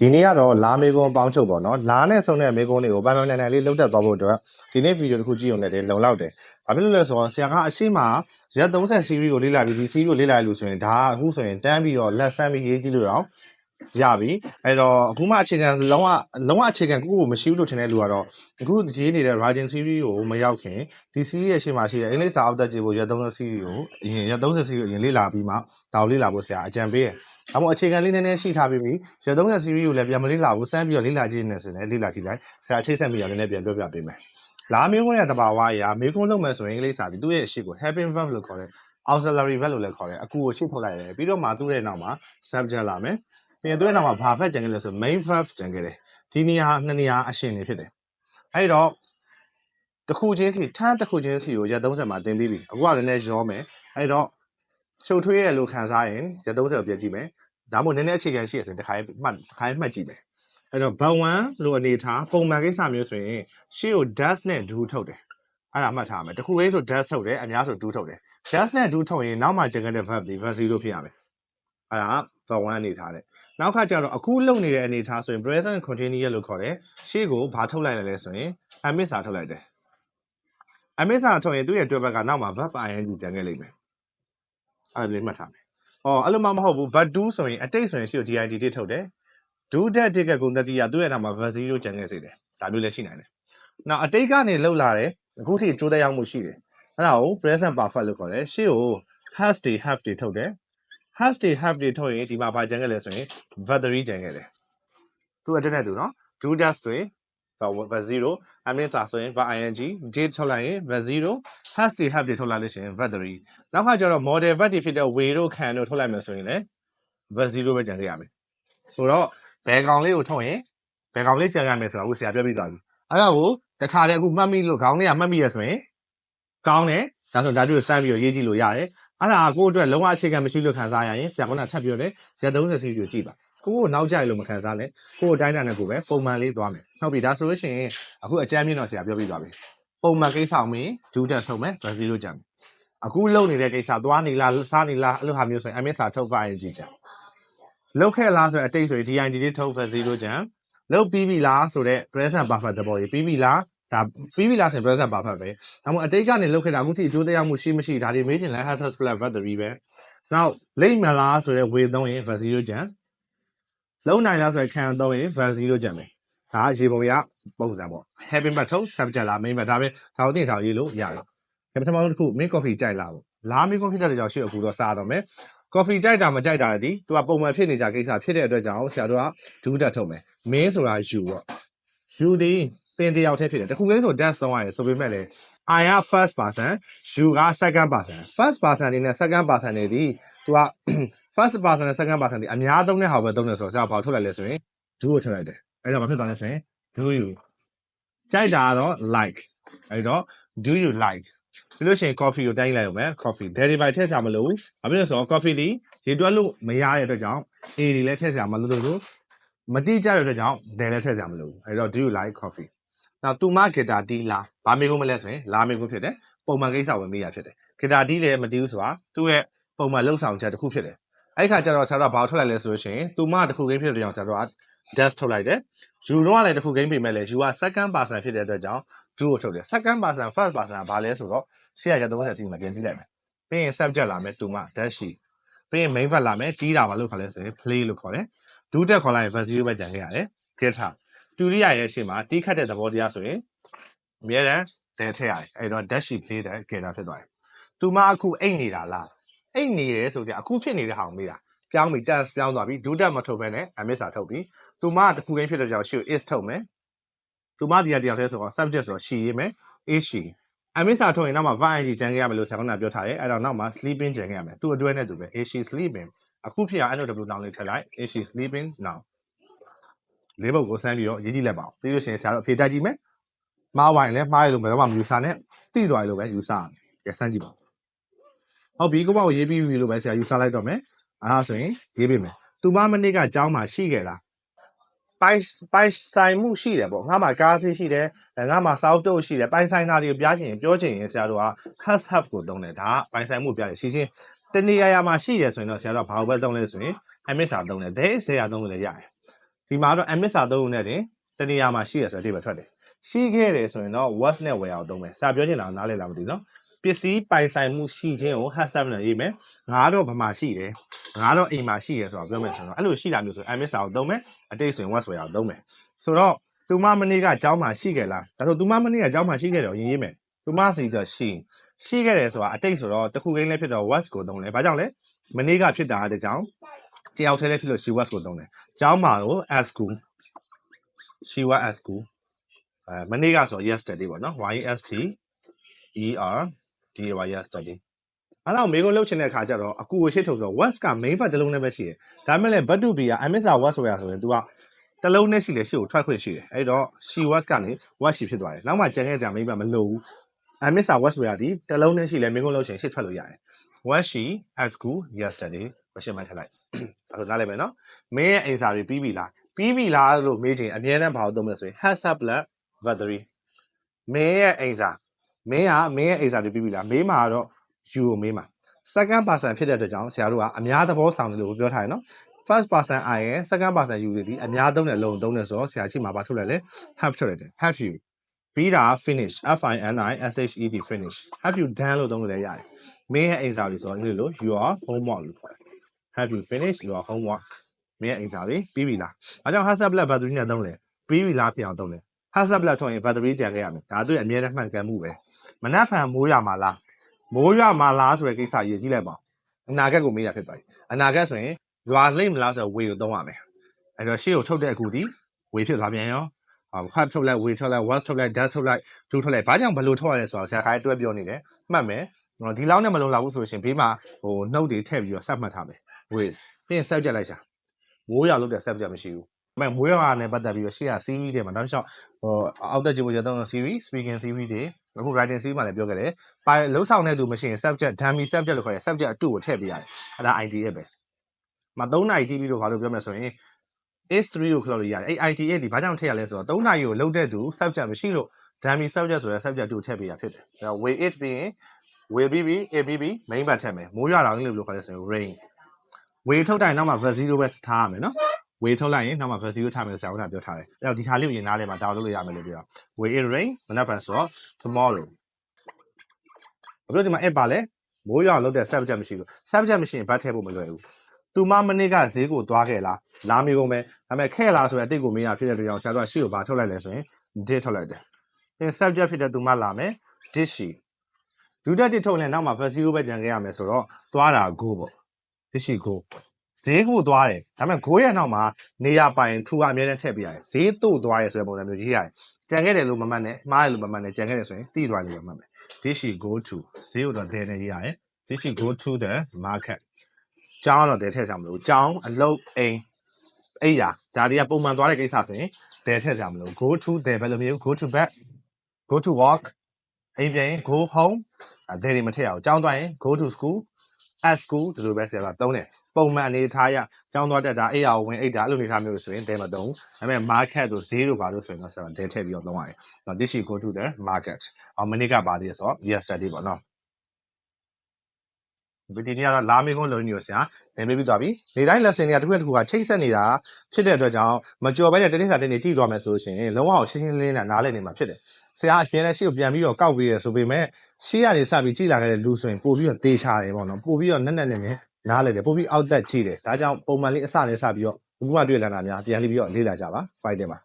ဒီနေ့ကတော့လာမေကွန်ပေါင်းချုပ်ပေါ့နော်လာနဲ့ဆုံးတဲ့မေကွန်တွေကိုပိုင်ပိုင်နိုင်နိုင်လေးလုံးတက်သွားဖို့အတွက်ဒီနေ့ဗီဒီယိုတစ်ခုကြည့်အောင်လည်းလုံလောက်တယ်။ဘာဖြစ်လို့လဲဆိုတော့ဆရာကအရှိမရက်30 series ကိုလေ့လာပြီးဒီ series ကိုလေ့လာရလို့ဆိုရင်ဒါကအခုဆိုရင်တန်းပြီးတော့လက်ဆန်းပြီးရေးကြည့်လို့တော့ ရပြီအဲ့တော့အခုမှအခြေခံလုံးဝလုံးဝအခြေခံကိုကိုမရှိဘူးလို့ထင်တဲ့လူကတော့အခုရေးနေတဲ့ writing series ကိုမရောက်ခင်ဒီ series ရဲ့ရှေ့မှာရှိတဲ့အင်္ဂလိပ်စာအောက်တက်ကြည့်ဖို့ရက်30 series ကိုအရင်ရက်30 series ကိုအရင်လေ့လာပြီးမှဒါကိုလေ့လာဖို့ဆရာအကြံပေးတယ်။ဒါမှမဟုတ်အခြေခံလေးနည်းနည်းရှိထားပြီးပြီရက်30 series ကိုလည်းပြန်မလေ့လာဘူးစမ်းပြီးတော့လေ့လာကြည့်နေဆိုရင်လည်းလေ့လာကြည့်လိုက်ဆရာချိတ်ဆက်ပြီးတော့လည်းနည်းနည်းပြန်ပြောပြပေးမယ်။လာမေးခွန်းရဲ့တဘာဝအရာမေးခွန်းလုပ်မယ်ဆိုရင်အင်္ဂလိပ်စာဒီသူ့ရဲ့အရှိကို helping verb လို့ခေါ်တယ် auxiliary verb လို့လည်းခေါ်တယ်အကူကိုရှင်းထုတ်လိုက်တယ်ပြီးတော့မှသူ့ရဲ့နောက်မှာ subject လာမယ် ပြီးရင်သူ့ရဲ့နောက်မှာဘာ verb ကျန်ခဲ့လဲဆို main verb ကျန်ခဲ့တယ်ဒီနေရာနှစ်နေရာအရှင်နေဖြစ်တယ်အဲ့တော့တစ်ခုချင်းစီထမ်းတစ်ခုချင်းစီကိုရက်30မှာတင်ပြီးပြီအခုကလည်းနည်းရောမယ်အဲ့တော့ရှုပ်ထွေးရလို့ခံစားရင်ရက်30ကိုပြည့်ကြည့်မယ်ဒါမှမဟုတ်နည်းနည်းအခြေခံရှိရဆိုရင်တစ်ခါမှတ်တစ်ခါမှတ်ကြည့်မယ်အဲ့တော့ but 1လို့အနေထားပုံမှန်ကိစ္စမျိုးဆိုရင်ရှေ့ကို does နဲ့ do ထုတ်တယ်အဲ့ဒါမှတ်ထားမယ်တစ်ခုလေးဆို does ထုတ်တယ်အများဆို do ထုတ်တယ် does နဲ့ do ထုတ်ရင်နောက်မှကျန်တဲ့ verb တွေ verb 0ဖြစ်ရမယ် အဲ့ဒါ verb 1အနေထားတဲ့နောက်ခါကျတော့အခုလုပ်နေတဲ့အနေထားဆိုရင် present continuous လို့ခေါ်တယ်ရှေ့ကိုဘာထုတ်လိုက်လဲလဲဆိုရင် amid စာထုတ်လိုက်တယ် amid စာထုတ်ရင်သူ့ရဲ့တွဲဘက်ကနောက်မှာ verb ing ကျန်ခဲ့လိမ့်မယ်အဲ့ဒါလေးမှတ်ထားမယ်ဟောအဲ့လိုမှမဟုတ်ဘူး but do ဆိုရင်အတိတ်ဆိုရင်ရှေ့ကို did တစ်ထုတ်တယ် do that တစ်ကဂုဏ်တတိယသူ့ရဲ့နောက်မှာ verb 0ကျန်ခဲ့စေတယ်ဒါမျိုးလည်းရှိနိုင်တယ်နောက်အတိတ်ကနေလှုပ်လာတယ်အခုထိကြိုးတဲ့ရောက်မှုရှိတယ်အဲ့ဒါကို present perfect လို့ခေါ်တယ်ရှေ့ကို has they have they ထုတ်တယ် has they have they ထုတ်ရင်ဒီမှာဘာကျန်ခဲ့လဲဆိုရင် verb 3ကျန်ခဲ့တယ်သူအတွက်နဲ့သူနော် do that တွေ verb 0အမင်းစာဆိုရင် verb ing did ထုတ်လိုက်ရင် verb 0 has they have they ထုတ်လိုက်လို့ရှိရင် verb 3နောက်ကကျတော့ model verb တွေဖြစ်တဲ့ way တို့ can တို့ထုတ်လိုက်မယ်ဆိုရင်လည်း verb 0ပဲကျန်ခဲ့ရမယ်ဆိုတော့ဘယ်ကောင်လေးကိုထုတ်ရင်ဘယ်ကောင်လေးကျန်ရမယ်ဆိုတာကိုဆရာပြောပြသွားပြီအဲ့ဒါကိုတခါတည်းအခုမှတ်မိလို့ခေါင်းလေးကမှတ်မိရဆိုရင်ကောင်းတယ်ဒါဆိုဒါတို့စမ်းပြီးတော့ရေးကြည့်လို့ရတယ် အဲ့ဒါကိုအတွက်လုံးဝအခြေခံမရှိလို့ခံစားရရင်ဆရာကထပ်ပြောတယ်ရက်30စီကိုကြည့်ပါကိုကိုနောက်ကြရလို့မခံစားနဲ့ကိုကိုတိုင်းတာနဲ့ကိုပဲပုံမှန်လေးသွားမယ်ဟုတ်ပြီဒါဆိုလို့ရှိရင်အခုအကြမ်းမြင့်တော့ဆရာပြောပြသွားပြီပုံမှန်ကိစ္စအောင်မင်းဒူးတက်ထုတ်မယ်ဗဇီလိုကြံအခုလုံနေတဲ့ကိစ္စသွားနေလားစားနေလားအဲ့လိုဟာမျိုးဆိုရင် MS စာထုတ်ပါရင်ကြည့်ကြလုတ်ခဲ့လားဆိုရင်အတိတ်ဆိုရင် DID လေးထုတ်ဗဇီလိုကြံလုတ်ပြီးပြီလားဆိုတော့ present perfect တဘောကြီးပြီးပြီလား ဒါပြီးပြီလားဆိုရင် present perfect ပဲဒါမှမဟုတ်အတိတ်ကနေလုတ်ခဲ့တာအခုထိအကျိုးတရားမှုရှိမရှိဒါတွေမေးချင်လဲ has split battery ပဲနောက်လိမ့်မလားဆိုတော့ way သုံးရင် verb 0ကျန်လုံးနိုင်လားဆိုရင်ခံသုံးရင် verb 0ကျန်မယ်ဒါကရေပုံရပုံစံပေါ့ having but ထုတ် subject လား main ပဲဒါပဲဒါကိုတင်ထားရေးလို့ရတယ်ပထမဆုံးတစ်ခု main coffee ကြိုက်လားပေါ့လာ main coffee တဲ့ကြောင့်ရှေ့အခုတော့စားတော့မယ် coffee ကြိုက်တာမကြိုက်တာဒီသူကပုံမှန်ဖြစ်နေကြကိစ္စဖြစ်တဲ့အတွက်ကြောင့်ဆရာတို့ကဒူးတက်ထုတ်မယ် main ဆိုတာ you ပေါ့ you ဒီ တင်တယောက်တည်းဖြစ်တယ်တခုလေးဆို dash သုံးရတယ်ဆိုပေမဲ့လေ I က first person you က second person first person နေနဲ့ second person နေဒီသူက first person နဲ့ second person ဒီအများသုံးတဲ့ဟာပဲသုံးတယ်ဆိုတော့ဆရာဘာထုတ်လိုက်လဲဆိုရင် do ကိုထုတ်လိုက်တယ်အဲ့တော့ဘာဖြစ်သွားလဲဆိုရင် do you ကြိုက်တာကတော့ like အဲ့တော့ do you like ပြီးလို့ရှိရင် coffee ကိုတိုင်းလိုက်အောင်မယ် coffee derivative ထည့်စရာမလိုဘူးဘာဖြစ်လို့လဲဆိုတော့ coffee ဒီရေတွက်လို့မရတဲ့အတွက်ကြောင့် A တွေလည်းထည့်စရာမလိုလို့မတိကျတဲ့အတွက်ကြောင့် there လည်းထည့်စရာမလိုဘူးအဲ့တော့ do you like coffee နောက်သူမဂီတာတီးလားဘာမေကုန်းမလဲဆိုရင်လာမေကုန်းဖြစ်တယ်ပုံမှန်ကိစ္စဝင်မေးရဖြစ်တယ်ဂီတာတီးလည်းမတီးဘူးဆိုတာသူ့ရဲ့ပုံမှန်လှုပ်ဆောင်ချက်တစ်ခုဖြစ်တယ်အဲ့ခါကျတော့ဆရာတော်ဘာထုတ်လိုက်လဲဆိုလို့ရှိရင်သူမတစ်ခုကိန်းဖြစ်တဲ့ကြောင့်ဆရာတော်က dash ထုတ်လိုက်တယ်ယူတော့လည်းတစ်ခုကိန်းပြင်မဲ့လေယူက second person ဖြစ်တဲ့အတွက်ကြောင့် do ကိုထုတ်တယ် second person first person ကဘာလဲဆိုတော့ရှေ့ရရ30စီမှာပြန်ကြည့်လိုက်မယ်ပြီးရင် subject လာမယ်သူမ dash ရှိပြီးရင် main verb လာမယ်တီးတာဘာလို့ခေါ်လဲဆိုရင် play လို့ခေါ်တယ် do တက်ခေါ်လိုက်ရင် verb 0ပဲကြံခဲ့ရတယ် guitar တူရိယာရဲ့ရှေ့မှာတီးခတ်တဲ့သဘောတရားဆိုရင်အများတန်းတဲထည့်ရတယ်အဲ့တော့ dash play တဲ့ guitar ဖြစ်သွားတယ်သူမအခုအိတ်နေတာလားအိတ်နေတယ်ဆိုကြအခုဖြစ်နေတဲ့ဟာကိုမေးတာပြောင်းပြီ tense ပြောင်းသွားပြီ do တက်မထုတ်ဘဲနဲ့ amiss စာထုတ်ပြီသူမတစ်ခုချင်းဖြစ်တဲ့ကြောင့်ရှေ့ is ထုတ်မယ်သူမဒီရတရားသေးဆိုတော့ subject ဆိုတော့ she ရေးမယ် is she အမစ်စာထုတ်ရင်နောက်မှာ verb ing ကျန်ခဲ့ရမယ်လို့ဆရာကပြောထားတယ်အဲ့တော့နောက်မှာ sleeping ကျန်ခဲ့ရမယ်သူ့အတွဲနဲ့သူပဲ is she sleeping အခုဖြစ်အောင် NOW နောင်လေးထည့်လိုက် is she sleeping now လေးပုတ်ကိုစမ်းပြီးတော့ရေးကြည့်လိုက်ပါဦးပြီးလို့ရှိရင်ဆရာတို့အဖြေတက်ကြည့်မယ်မှားဝိုင်းလဲမှားရလို့ဘယ်တော့မှမယူဆနဲ့တိသွားရလို့ပဲယူဆရမယ်ကဲစမ်းကြည့်ပါဦးဟုတ်ပြီကိုပေါ့ရေးပြီးပြီလို့ပဲဆရာယူဆလိုက်တော့မယ်အားဆိုရင်ရေးပေးမယ်သူမမနစ်ကကျောင်းမှာရှိခဲ့လားပိုင်ပိုင်ဆိုင်မှုရှိတယ်ပေါ့ငါမှာကားစီးရှိတယ်ငါမှာစောက်တုတ်ရှိတယ်ပိုင်ဆိုင်တာတွေကိုပြချင်ရင်ပြောချင်ရင်ဆရာတို့က has have ကိုသုံးတယ်ဒါကပိုင်ဆိုင်မှုပြတယ်ရှိချင်းတနေရာရာမှာရှိတယ်ဆိုရင်တော့ဆရာတို့ကဘာလို့ပဲသုံးလဲဆိုရင် amiss စာသုံးတယ် there is ဆရာသုံးလို့လည်းရတယ် ဒီမှာတော့ MS စာသုံးုံနဲ့တင်တနေရာမှာရှိရဆိုတဲ့အဓိပ္ပာယ်ထွက်တယ်ရှိခဲ့တယ်ဆိုရင်တော့ was နဲ့ were ကိုသုံးမယ်စာပြောချင်တာကိုနားလည်လားမသိဘူးနော်ပစ္စည်းပိုင်ဆိုင်မှုရှိခြင်းကို has have နဲ့ရေးမယ်ငါတော့ဘာမှရှိတယ်ငါတော့အိမ်မှာရှိတယ်ဆိုတာပြောမယ်ဆိုတော့အဲ့လိုရှိတာမျိုးဆိုရင် MS စာကိုသုံးမယ်အတိတ်ဆိုရင် was were ကိုသုံးမယ်ဆိုတော့သူမမနေ့ကအเจ้าမှာရှိခဲ့လားဒါဆိုသူမမနေ့ကအเจ้าမှာရှိခဲ့တယ်ကိုရင်ရေးမယ်သူမစီတော့ရှိရှိခဲ့တယ်ဆိုတာအတိတ်ဆိုတော့တစ်ခုကိန်းလေးဖြစ်တော့ was ကိုသုံးတယ်ဘာကြောင့်လဲမနေ့ကဖြစ်တာတဲ့ကြောင့် တယောက်တည်းလည်းဖြစ်လို့ she was ကိုသုံးတယ်ကျောင်းမှာကို at school she was at school အဲမနေ့ကဆို yesterday ပေါ့နော် y s t e r d a y yesterday အဲ့တော့မေကိုလှုပ်ချင်တဲ့အခါကျတော့အကူကိုရှစ်ထုတ်ဆို was က main verb တစ်လုံးနဲ့ပဲရှိတယ်ဒါမှမဟုတ်လည်း verb to be က msr was ဆိုတာဆိုရင် तू ကတစ်လုံးနဲ့ရှိလေရှစ်ကိုထွက်ခွင့်ရှိတယ်အဲ့တော့ she was ကနေ was she ဖြစ်သွားတယ်နောက်မှကျန်ခဲ့ကြမိမမလို့ဘူး msr was ဆိုတာဒီတစ်လုံးနဲ့ရှိလေမေကိုလှုပ်ချင်ရှစ်ထွက်လို့ရတယ် was she at school yesterday မရှင်းမထက်လိုက်အဲ့ဒါနားလည်မယ်နော်မင်းရဲ့အိမ်စာတွေပြီးပြီလားပြီးပြီလားလို့မေးချင်အမြဲတမ်းဘာလို့သုံးမလဲဆိုရင် has up blood battery မင်းရဲ့အိမ်စာမင်းကမင်းရဲ့အိမ်စာတွေပြီးပြီလားမေးမှာတော့ you ကိုမေးမှာ second person ဖြစ်တဲ့အတွက်ကြောင့်ဆရာတို့ကအများသဘောဆောင်တယ်လို့ပြောထားရနော် first person I ရဲ့ second person you တွေဒီအများသုံးတဲ့အလုံးသုံးတယ်ဆိုတော့ဆရာချိမှာဘာထုတ်လိုက်လဲ have ထုတ်လိုက်တယ် have you ပြီးတာ finish f i n i s h e d finish have you done လို့သုံးလို့လည်းရတယ်မင်းရဲ့အိမ်စာတွေဆိုတော့အင်္ဂလိပ်လို your homework လို့ခေါ်တယ် have you finished your homework မင်းရဲ့အိမ်စာတွေပြီးပြီလားအဲကြောင့် has blood battery နဲ့သုံးတယ်ပြီးပြီလားပြောင်းသုံးတယ် has blood ထုတ်ရင် battery ကြံခဲ့ရမယ်ဒါသူ့ရဲ့အမြဲတမ်းမှန်ကန်မှုပဲမနှက်ဖန်မိုးရမှာလားမိုးရမှာလားဆိုတဲ့ကိစ္စရေးကြည့်လိုက်ပါအနာဂတ်ကိုမေးတာဖြစ်သွားပြီအနာဂတ်ဆိုရင်ရွာလိမ့်မလားဆိုတော့ way ကိုသုံးရမယ်အဲ့တော့ရှေ့ကိုထုတ်တဲ့အခုဒီ way ဖြစ်သွားပြန်ရော ဟော have ထုတ်လိုက် way ထုတ်လိုက် was ထုတ်လိုက် does ထုတ်လိုက် do ထုတ်လိုက်ဘာကြောင့်ဘယ်လိုထုတ်ရလဲဆိုတော့ဆရာခိုင်းတွဲပြောနေတယ်မှတ်မယ်ဟောဒီလောက်နဲ့မလုံလောက်ဘူးဆိုလို့ရှိရင်ဘေးမှာဟို note တွေထည့်ပြီးတော့စမှတ်ထားမယ် way ပြီးရင် subject လိုက်ရှာမိုးရွာလို့တဲ့ subject မရှိဘူးအမေမိုးရွာနဲ့ပတ်သက်ပြီးတော့ရှေ့က series တွေမှာနောက်လျှောက်ဟိုအောက်တက်ကြည့်ဖို့ရတော့ series speaking series တွေအခု writing series မှာလည်းပြောခဲ့တယ်။ပါလုံးဆောင်တဲ့သူမရှိရင် subject dummy subject လို့ခေါ်တယ် subject အတူကိုထည့်ပေးရတယ်။အဲ့ဒါ idea ပဲ။မ3နိုင်တီးပြီးတော့ဘာလို့ပြောမလဲဆိုရင် is 3 ကိုခလို့ရရတယ်။အဲ့ idea ဒီဘာကြောင့်ထည့်ရလဲဆိုတော့3နိုင်ကိုလုံးတဲ့သူ subject မရှိလို့ dummy subject ဆိုတဲ့ subject တူထည့်ပေးရဖြစ်တယ်။အဲ့တော့ will it ပြီးရင် will be be it be be main ဘတ်ထည့်မယ်။မိုးရွာတာလို့ပြောခေါ်လဲဆိုရင် rain ဝေထုတ်တိုင်းနောက်မှာ verse 0ပဲထားရမယ်နော်ဝေထုတ်လိုက်ရင်နောက်မှာ verse 0ထားမယ်လို့ဆရာကပြောထားတယ်အဲ့တော့ဒီထားလေးကိုရင်နားလေးမှာဒါလုပ်လို့ရမယ်လို့ပြော will it rain မနက်ဖြန်ဆိုတော့ tomorrow ဘာလို့ဒီမှာ app ပါလဲမိုးရွာလောက်တဲ့ subject မရှိဘူး subject မရှိရင်ဘတ်ထည့်ဖို့မလွယ်ဘူး သူမမနစ်ကဈေးကိုသွားခဲ့လားလာမေကုန်ပဲဒါပေမဲ့ခဲ့လားဆိုရင်အတိတ်ကိုမေးတာဖြစ်တဲ့အတွက်ကြောင့်ဆရာတို့ကရှေ့ကိုဘာထုတ်လိုက်လဲဆိုရင် did ထုတ်လိုက်တယ်ပြီးရင် subject ဖြစ်တဲ့သူမလာမယ် did she ဒုတက်တစ်ထုတ်ရင်နောက်မှာ verse 0ပဲကြံခဲ့ရမယ်ဆိုတော့သွားတာ go ပေါ့ did she go ဈေးကိုသွားတယ်ဒါပေမဲ့ go ရဲ့နောက်မှာနေရပိုင်ထူအမြဲတမ်းထည့်ပြရတယ်ဈေးတို့သွားရဲဆိုတဲ့ပုံစံမျိုးရေးရတယ်ကြံခဲ့တယ်လို့မမှတ်နဲ့မှားတယ်လို့မမှတ်နဲ့ကြံခဲ့တယ်ဆိုရင်တိသွားလို့မမှတ်မယ် did she go to ဈေးကိုတော့ there နဲ့ရေးရတယ် did she go to the market ကျောင်းတော့ there ထည့်စရာမလိုဘူးကျောင်းအလုပ်အိမ်အိယာဒါတွေကပုံမှန်သွားတဲ့ကိစ္စဆိုရင် there ထည့်စရာမလိုဘူး go to there ဘယ်လိုမျိုး go to bed go to work အိမ်ပြန်ရင် go home အဲ there တွေမထည့်ရအောင်ကျောင်းသွားရင် go to school at school ဒီလိုပဲဆရာကသုံးတယ်ပုံမှန်အနေထားရကျောင်းသွားတက်တာအိယာဝင်အိတ်တာအဲ့လိုအနေထားမျိုးလို့ဆိုရင် there မသုံးဘူးဒါပေမဲ့ market တို့ဈေးတို့ဘာလို့ဆိုရင်တော့ဆရာက there ထည့်ပြီးတော့သုံးရတယ်။နော် this she go to the market အောင်မနေ့ကပါသေးဆိုတော့ yesterday ပေါ့နော် ဗီဒီယိုကတော့လာမေကုန်းလုံးညိုဆရာနေမေးပြီးသွားပြီနေတိုင်း lesson တွေကတစ်ခုတစ်ခုကချိတ်ဆက်နေတာဖြစ်တဲ့အတွက်ကြောင့်မကြော်ဘဲနဲ့တင်းတင်းစာတင်းတင်းကြည့်သွားမယ်ဆိုလို့ရှိရင်လုံးဝရှင်းရှင်းလင်းလင်းနဲ့နားလည်နေမှာဖြစ်တယ်ဆရာအပြင်းနဲ့ရှေ့ကိုပြန်ပြီးတော့ကောက်ပြီးရဆိုပေမဲ့ရှေ့ကနေစပြီးကြည့်လာခဲ့တဲ့လူဆိုရင်ပို့ပြီးတော့တေးချတယ်ပေါ့နော်ပို့ပြီးတော့နက်နက်နဲ့နဲ့နားလည်တယ်ပို့ပြီးအောက်တက်ကြည့်တယ်ဒါကြောင့်ပုံမှန်လေးအစလေးစပြီးတော့ဘုရားတွေ့လာတာများပြန်ပြီးတော့လေ့လာကြပါ fight တယ်မှာ